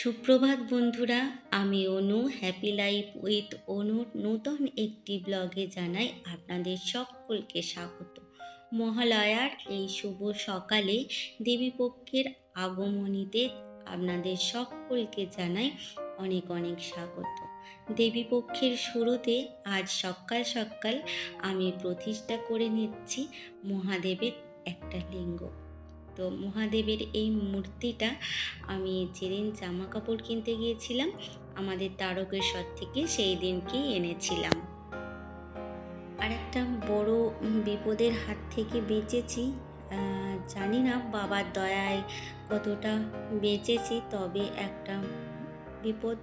সুপ্রভাত বন্ধুরা, আমি অনু হ্যাপি লাইফ উইথ অনুর নূতন একটি ব্লগে জানাই আপনাদের সকলকে স্বাগত। মহালয়ার এই শুভ সকালে দেবীপক্ষের আগমনীতে আপনাদের সকলকে জানাই অনেক অনেক স্বাগত। দেবীপক্ষের শুরুতে আজ সকাল সকাল আমি প্রতিষ্ঠা করে নিচ্ছি মহাদেবের একটা লিঙ্গ। তো মহাদেবের এই মূর্তিটা আমি যেদিন জামা কাপড় কিনতে গিয়েছিলাম, আমাদের তারকেশ্বর থেকে সেই দিনকেই এনেছিলাম। আর একটা বড় বিপদের হাত থেকে বেঁচেছি জানি না বাবার দয়ায় কতটা বেঁচেছি, তবে একটা বিপদ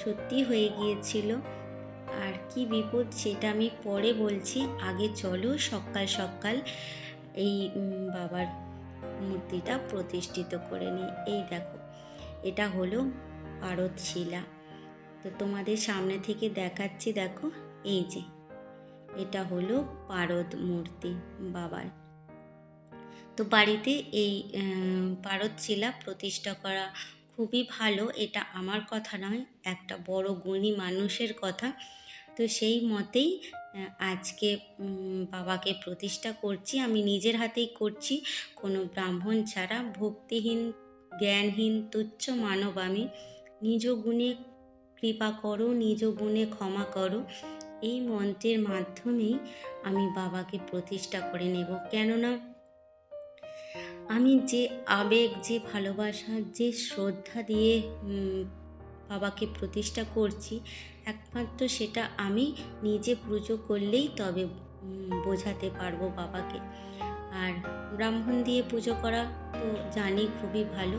সত্যি হয়ে গিয়েছিল। আর কি বিপদ সেটা আমি পরে বলছি, আগে চলো সকাল সকাল এই বাবার মূর্তিটা প্রতিষ্ঠিত করে নিই এই দেখো, এটা হলো পারদ শিলা তো তোমাদের সামনে থেকে দেখাচ্ছি, দেখো, এই যে, এটা হলো পারদ মূর্তি বাবার। তো বাড়িতে এই পারদ শিলা প্রতিষ্ঠা করা খুবই ভালো, এটা আমার কথা নয়, একটা বড় গুণী মানুষের কথা। তো সেই মতেই আজকে বাবাকে প্রতিষ্ঠা করছি। আমি নিজের হাতেই করছি। কোনো ব্রাহ্মণ ছাড়া ভক্তিহীন, জ্ঞানহীন, তুচ্ছ মানব আমি নিজ গুণে কৃপা করো, নিজ গুণে ক্ষমা করো। এই মন্ত্রের মাধ্যমেই আমি বাবাকে প্রতিষ্ঠা করে নেব। কেননা, আমি যে আবেগ, যে ভালোবাসা, যে শ্রদ্ধা দিয়ে বাবাকে প্রতিষ্ঠা করছি, একমাত্র সেটা আমি নিজে পুজো করলেই তবে বোঝাতে পারব বাবাকে। আর ব্রাহ্মণ দিয়ে পুজো করা তো জানি খুবই ভালো,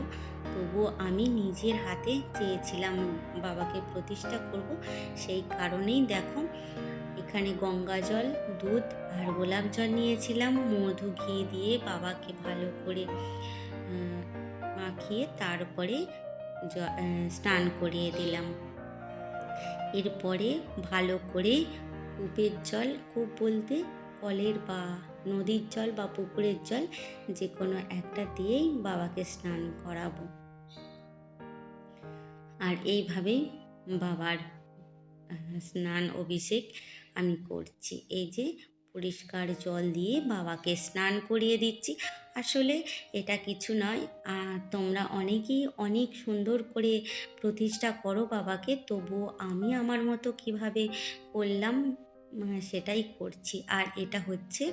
তবুও আমি নিজের হাতে চেয়েছিলাম বাবাকে প্রতিষ্ঠা করব, সেই কারণেই দেখো, এখানে গঙ্গা জল, দুধ আর গোলাপ জল নিয়েছিলাম, মধু ঘি দিয়ে বাবাকে ভালো করে মাখিয়ে তারপরে স্নান করিয়ে দিলাম। এরপরে ভালো করে কূপের জল, কূপ বলতে কলের বা নদীর জল বা পুকুরের জল যে কোনো একটা দিয়েই বাবাকে স্নান করাবো। আর এইভাবেই বাবার স্নান অভিষেক আমি করছি। এই যে পরিষ্কার জল দিয়ে বাবাকে স্নান করিয়ে দিচ্ছি। আসলে এটা কিছু নয়। আর তোমরা অনেকেই অনেক সুন্দর করে প্রতিষ্ঠা করো বাবাকে, তবুও আমি আমার মতো কীভাবে করলাম সেটাই করছি। আর এটা হচ্ছে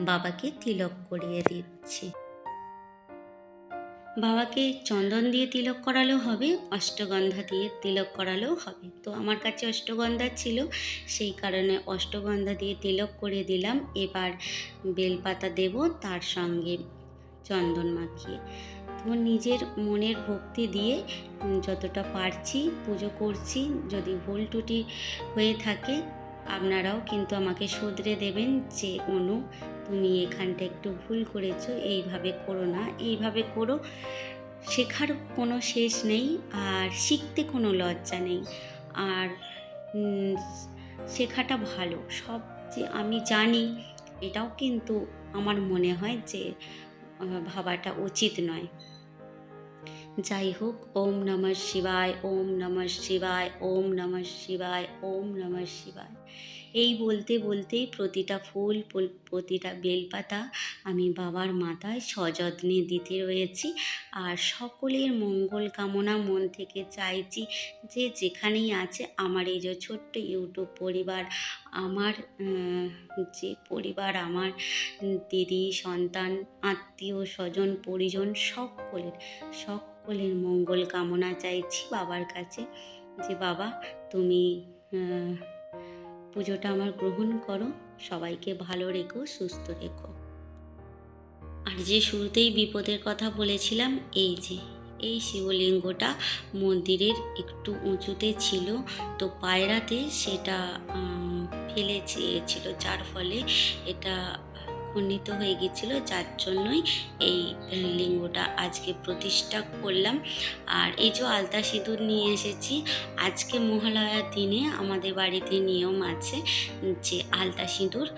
বাবাকে তিলক করিয়ে দিচ্ছি। বাবাকে চন্দন দিয়ে তিলক করালেও হবে, অষ্টগন্ধা দিয়ে তিলক করালেও হবে। তো আমার কাছে অষ্টগন্ধা ছিল, সেই কারণে অষ্টগন্ধা দিয়ে তিলক করে দিলাম। এবার বেলপাতা দেব, তার সঙ্গে চন্দন মাখিয়ে। তো নিজের মনের ভক্তি দিয়ে যতটা পারছি, পুজো করছি, যদি ভুল ত্রুটি হয়ে থাকে আপনারাও কিন্তু আমাকে শুধরে দেবেন যে, অনু, তুমি এখানটা একটু ভুল করেছ, এইভাবে করো না। এইভাবে করো, শেখার কোনো শেষ নেই আর শিখতে কোনো লজ্জা নেই। আর শেখাটা ভালো। সব যে আমি জানি, এটাও কিন্তু আমার মনে হয় যে ভাবাটা উচিত নয়। যাই হোক ওম নমঃ শিবায়, ওম নমঃ শিবায়, ওম নমঃ শিবায়, ওম নমঃ শিবায়। এই বলতে বলতেই প্রতিটা ফুল, প্রতিটা বেলপাতা আমি বাবার মাথায় সযত্নে দিতে রয়েছি। আর সকলের মঙ্গল কামনা মন থেকে চাইছি যে যেখানেই আছে আমার এই যে ছোট্ট ইউটিউব পরিবার আমার যে পরিবার, আমার দিদি, সন্তান, আত্মীয়, স্বজন, পরিজন, সকলের সকলের মঙ্গল কামনা চাইছি বাবার কাছে যে, বাবা, তুমি পুজোটা আমার গ্রহণ করো, সবাইকে ভালো রেখো, সুস্থ রেখো। আর যে শুরুতেই বিপদের কথা বলেছিলাম, এই যে, এই শিবলিঙ্গটা মন্দিরের একটু উঁচুতে ছিল, তো পায়রাতে সেটা আহ, চেয়েছিল যার ফলে এটা খণ্ডিত হয়ে গেছিল যার জন্যই এই লিঙ্গটা আজকে প্রতিষ্ঠা করলাম। আর এই যে আলতা সিঁদুর নিয়ে এসেছি আজকে মহালয়ার দিনে আমাদের বাড়িতে নিয়ম আছে যে আলতা সিঁদুর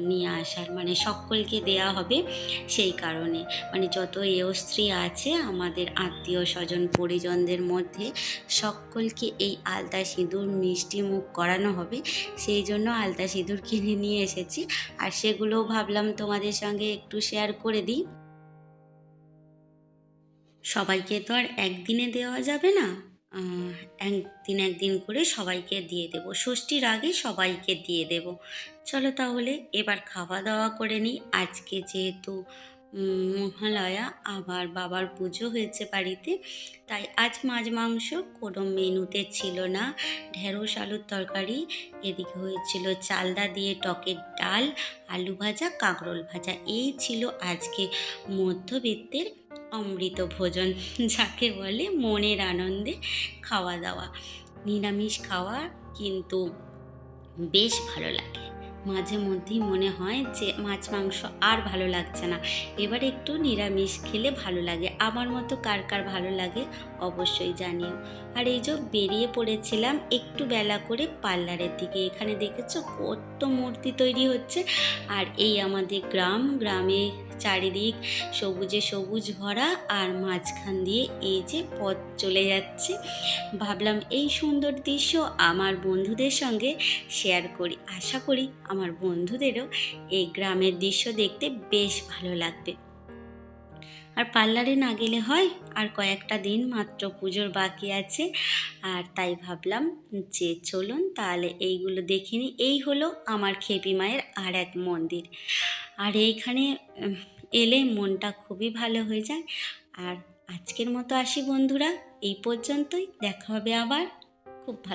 নিয়ে আসার মানে সকলকে দেয়া হবে সেই কারণে। মানে যত এও স্ত্রী আছে, আমাদের আত্মীয় স্বজন, পরিজনদের মধ্যে সকলকে এই আলতা সিঁদুর মিষ্টি মুখ করানো হবে। সেই জন্য আলতা সিঁদুর কিনে নিয়ে এসেছি। আর সেগুলোও ভাবলাম তোমাদের সঙ্গে একটু শেয়ার করে দিই। সবাইকে তো আর একদিনে দেওয়া যাবে না। একদিন একদিন করে সবাইকে দিয়ে দেব। ষষ্ঠীর আগে সবাইকে দিয়ে দেব। চলো তাহলে এবার খাওয়া দাওয়া করে নিই। আজকে যেহেতু মহালয়া, আবার বাবার পুজো হয়েছে বাড়িতে, তাই আজ মাছ মাংস কোনো মেনুতে ছিল না। ঢেঁড়স, আলুর তরকারি, এদিকে হয়েছিল চালদা দিয়ে টকের ডাল, আলু ভাজা, কাঁকরোল ভাজা। এই ছিল আজকে মধ্যবিত্তের অমৃত ভোজন যাকে বলে মনের আনন্দে খাওয়া দাওয়া নিরামিষ খাওয়া কিন্তু বেশ ভালো লাগে। মাঝে মধ্যেই মনে হয় যে মাছ, মাংস আর ভালো লাগছে না। এবার একটু নিরামিষ খেলে ভালো লাগে। আমার মতো কার কার ভালো লাগে অবশ্যই জানিও। আর এই যে বেরিয়ে পড়েছিলাম একটু বেলা করে পার্লারের দিকে। এখানে দেখেছ কত মূর্তি তৈরি হচ্ছে। আর এই আমাদের গ্রাম, গ্রামে চারিদিক সবুজে সবুজ ভরা আর মাঝখান দিয়ে এই যে পথ চলে যাচ্ছে। ভাবলাম এই সুন্দর দৃশ্য আমার বন্ধুদের সঙ্গে শেয়ার করি। আশা করি আমার বন্ধুদেরও এই গ্রামের দৃশ্য দেখতে বেশ ভালো লাগবে। আর পার্লারে না গেলে হয়, আর কয়েকটা দিন মাত্র পুজোর বাকি আছে। আর তাই ভাবলাম যে চলুন তাহলে এইগুলো দেখে নিই এই হলো আমার খেপি মায়ের আর এক মন্দির। আর এইখানে এলে মনটা খুবই ভালো হয়ে যায়। আর আজকের মতো আসি বন্ধুরা, এই পর্যন্তই। দেখা হবে আবার। খুব ভালো